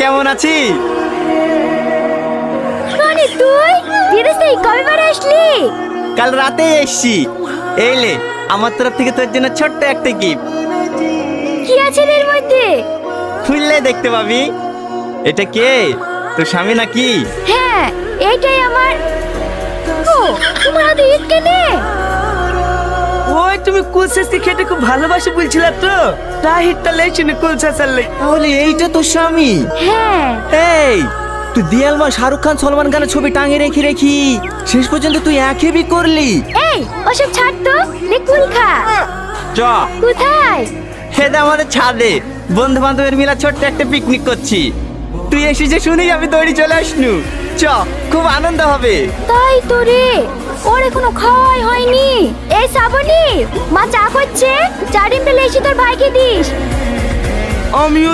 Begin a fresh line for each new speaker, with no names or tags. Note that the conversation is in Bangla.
কেমন আছি?
রনি তুই? বিদেশ কবে বার আসলি?
কাল রাতে এসছি। এইলে আমার তরফ থেকে তোর জন্য ছোট্ট একটা গিফট
কি আছে এর মধ্যে?
খুললে দেখতে পাবি। এটা কে? তোর স্বামী নাকি?
হ্যাঁ এইটাই আমার। ও তোমার
তুমি কুলশাসকে খেতে খুব ভালোবাসে বলছিলা তো? তাই হিটটা লেছি না কুলশাসার লেগে
তাহলে এইটা তোর স্বামী?
হ্যাঁ।
এই তুই দিয়ালমা শাহরুখ খান সলমান খানের ছবি টাঙিয়ে রেখে রেখি। শেষ পর্যন্ত তুই একই বি করলি।
এই ওসব ছাড় তো দেখুন খা।
চ।
কোথায়?
হেদে আমাদের ছাদে। বন্ধু বান্ধবের মিলা ছোট্ট একটা পিকনিক করছি। তুই এসে যে শুনি আমি দৌড়ি চলে আসনু। চ খুব আনন্দ হবে।
তাই তো রে। ওর এখনও খাওয়াই হয়নি। এই শ্রাবণী মা চা করছে? চা ডিমটা লেসি তোর ভাইকে দিস।
আমিও